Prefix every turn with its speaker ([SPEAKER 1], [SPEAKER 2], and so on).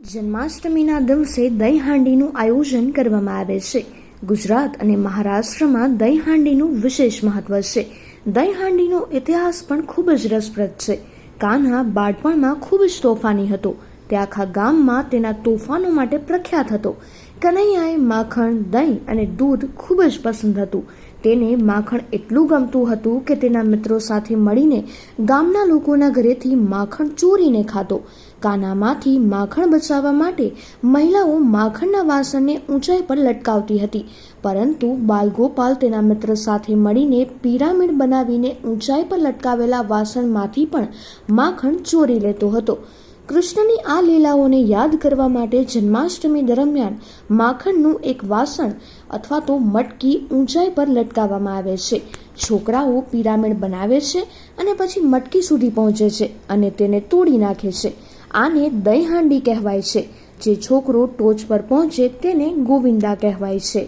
[SPEAKER 1] જન્માષ્ટમીના દિવસે દહીં હાંડીનું આયોજન કરવામાં આવે છે. ગુજરાત અને મહારાષ્ટ્રમાં દહીં હાંડીનું વિશેષ મહત્વ છે. દહીં હાંડીનો ઇતિહાસ પણ ખૂબ જ રસપ્રદ છે. કાન્હા બાળપણમાં ખૂબ જ તોફાની હતો. તે આખા ગામમાં તેના તોફાનો માટે પ્રખ્યાત હતો. કનૈયાએ માખણ, દહીં અને દૂધ ખૂબ જ પસંદ હતું. તેને માખણ એટલું ગમતું હતું કે તેના મિત્રો સાથે મળીને ગામના લોકોના ઘરેથી માખણ ચોરીને ખાતો કાનામાંથી માખણ બચાવવા માટે મહિલાઓ માખણના વાસણને ઊંચાઈ પર લટકાવતી હતી. પરંતુ બાલગોપાલ તેના મિત્ર સાથે મળીને પિરામિડ બનાવીને ઊંચાઈ પર લટકાવેલા વાસણમાંથી પણ માખણ ચોરી લેતો હતો. કૃષ્ણની આ લીલાઓને યાદ કરવા માટે જન્માષ્ટમી દરમિયાન માખણનું એક વાસણ અથવા તો મટકી ઊંચાઈ પર લટકાવવામાં આવે છે. છોકરાઓ પિરામિડ બનાવે છે અને પછી મટકી સુધી પહોંચે છે અને તેને તોડી નાખે છે. આને દહીં હાંડી કહેવાય છે. જે છોકરો ટોચ પર પહોંચે તેને ગોવિંદા કહેવાય છે.